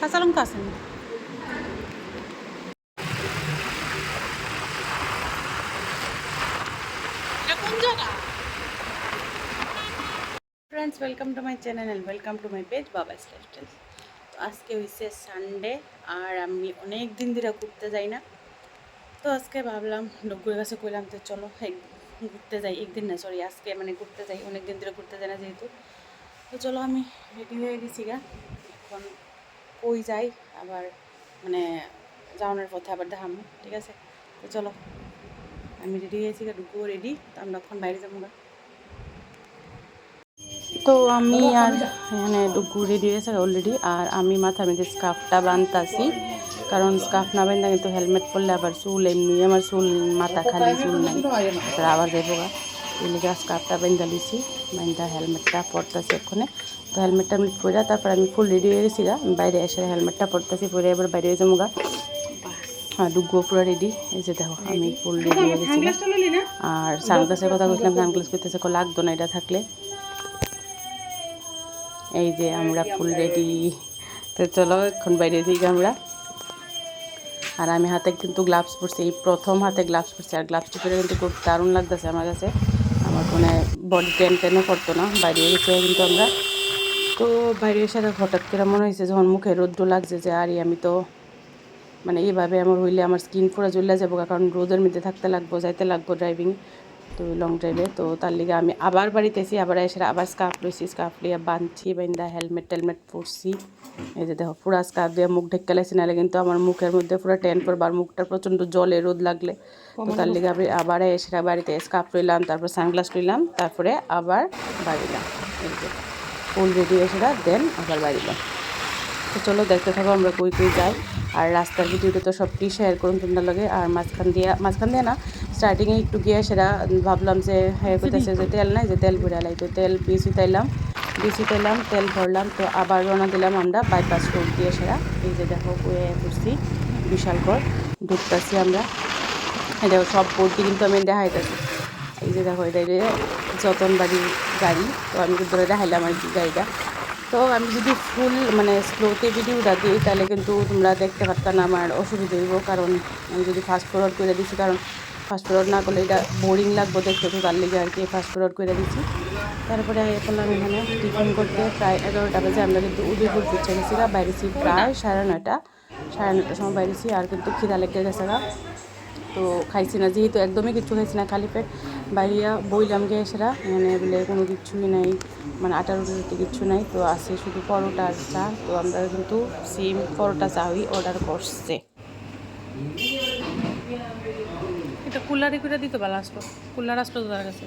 কাঁচা লঙ্কা আছে friends welcome to my channel and welcome to my page Baba lifestyle তো আজকে হয়েছে সানডে আর আমি অনেক দিন ধরে ঘুরতে যাই না। তো আজকে ভাবলাম ডগুরের কাছে কইলাম তো চলো ঘুরতে যাই। একদিন না সরি আজকে মানে ঘুরতে যাই, অনেক দিন ধরে ঘুরতে যাই না যেহেতু। তো চলো আমি রেডি হয়ে গেছি গা। এখন কই যাই আবার মানে যাওয়ানোর পথে আবার দেখাম ঠিক আছে? তো চলো আমি রেডি হয়েছি ডুগুও রেডি তো আমরা এখন বাইরে যাব গা। তো আমি আর মানে রেডি হয়েছে অলরেডি আর আমি মাথার মধ্যে স্কার্ফটা বানতাছি কারণ স্কার্ফ না বান্ধা কিন্তু হেলমেট পরলে আবার চুল এমনি আমার চুল মাথা খালি চুল নাই। আবার যাইব গা এই লিগে স্কার্ফটা বান্ধা লিছি বান্ধা হেলমেটটা পরতাছি এক্ষণে। তো হেলমেটটা আমি পরে তারপর আমি ফুল রেডি হয়ে গেছি বাইরে এসে হেলমেটটা পরতাছি, পরে এবার বাইরে হয়ে যাব গা হ্যাঁ ডুগু পুরো রেডি এই যে দেখো, আমি ফুল রেডি হয়ে গেছি আর সানগ্লাসের কথা বলছিলাম সানগ্লাস করতেছে লাগতো না এটা থাকলে। এই যে আমরা ফুল রেডি তো চলো, এখন বাইরে দিকে আমরা। আর আমি হাতে কিন্তু গ্লাভস পরছি, এই প্রথম হাতে গ্লাভস পরছি। আর গ্লাভসটি পরে কিন্তু খুব দারুণ লাগতেছে আমার কাছে। কোনো বডি টেন টেনও করতো না, বাইরে গেছে কিন্তু আমরা। তো বাইরে এসে হঠাৎ করে মনে হয়েছে যখন মুখে রোদ্র লাগছে যে, আরে, আমি তো মানে এইভাবে আমার হইলে আমার স্কিন পুরো জ্বলে যাব কারণ রোদের মধ্যে থাকতে লাগবো, যাইতে লাগবো ড্রাইভিং তো লং ড্রাইভে তো তার লিগে আমি আবার বাড়িতে এসি আবার এসে আবার স্কার্ফ লইছি স্কার্ফ লিয়ে বাঁধছি বাইন্দা হেলমেট টেলমেট পরছি। এই যে দেখো পুরা স্কার্ফ দিয়ে মুখ ঢেকে লাইছি নাহলে কিন্তু আমার মুখের মধ্যে পুরো টেন পড়বার আর মুখটা প্রচণ্ড জলে রোদ লাগলে। তো তার লিগে আমি আবার এসে বাড়িতে স্কার্ফ লইলাম তারপর সানগ্লাস লইলাম তারপরে আবার বাড়িলাম। এই যে ফুল রেডি এসে দেন আবার বাড়িলাম। তো চলো দেখতে থাকো, আমরা কই কই যাই। আর রাস্তার ভিডিওটা তো সবটি শেয়ার করুন তোমরা লগে। আর মাঝখান দিয়ে মাঝখান দিয়ে না স্টার্টিংয়ে একটু গিয়ে সেটা ভাবলাম যে হ্যাঁ কইতেছে যে তেল নাই, যে তেল ভরে লাই তো তেল বিসি তাইলাম বিসি তাইলাম তেল ভরলাম, তো আবার রওনা দিলাম আমরা বাইপাস রোড দিয়ে সেরা। এই যে দেখো, বয়ে করছি বিশালগড় ঢুকতেছি আমরা। দেখো, সব বোর্ডটি কিন্তু আমি দেখাইতেছি। এই যে দেখো, এটা যতন বাড়ির গাড়ি, তো আমি ধরে দেখাইলাম আর কি গাড়িটা। তো আমি যদি ফুল মানে স্লোতে ভিডিওটা দিই, তাহলে কিন্তু তোমরা দেখতে পারতাম না আমার অসুবিধা হইব। কারণ আমি যদি ফাস্ট ফরওয়ার্ড করে দিচ্ছি কারণ ফাস্ট ফরওয়ার্ড না করলে এটা বোরিং লাগবো দেখতে তো, তার লেগে আর কি ফাস্ট ফরওয়ার্ড করে দিচ্ছি তারপরে এখন আমি এখানে টিফিন করতে প্রায় এগারোটা বাজে। আমরা কিন্তু উদয়পুর পিছিয়ে গেছি বাইরেছি প্রায় সাড়ে নয়টা, সাড়ে নয়টার সময় বাইরেছি আর কিন্তু খিদা লেগে গেছে তো খাইছি না, যেহেতু একদমই কিছু খাইছি না, খালি পেট। বাইরিয়া বইলাম গিয়ে সেরা মানে বলে কোনো কিছুই নাই মানে আটার রুটি কিছু নাই, তো আছে শুধু পরোটা আর চা। তো আমরা কিন্তু সেম পরোটা চাই অর্ডার করছে। এটা কুলারি করে দিতে ভালো আসলো কুলার আসলো তার কাছে।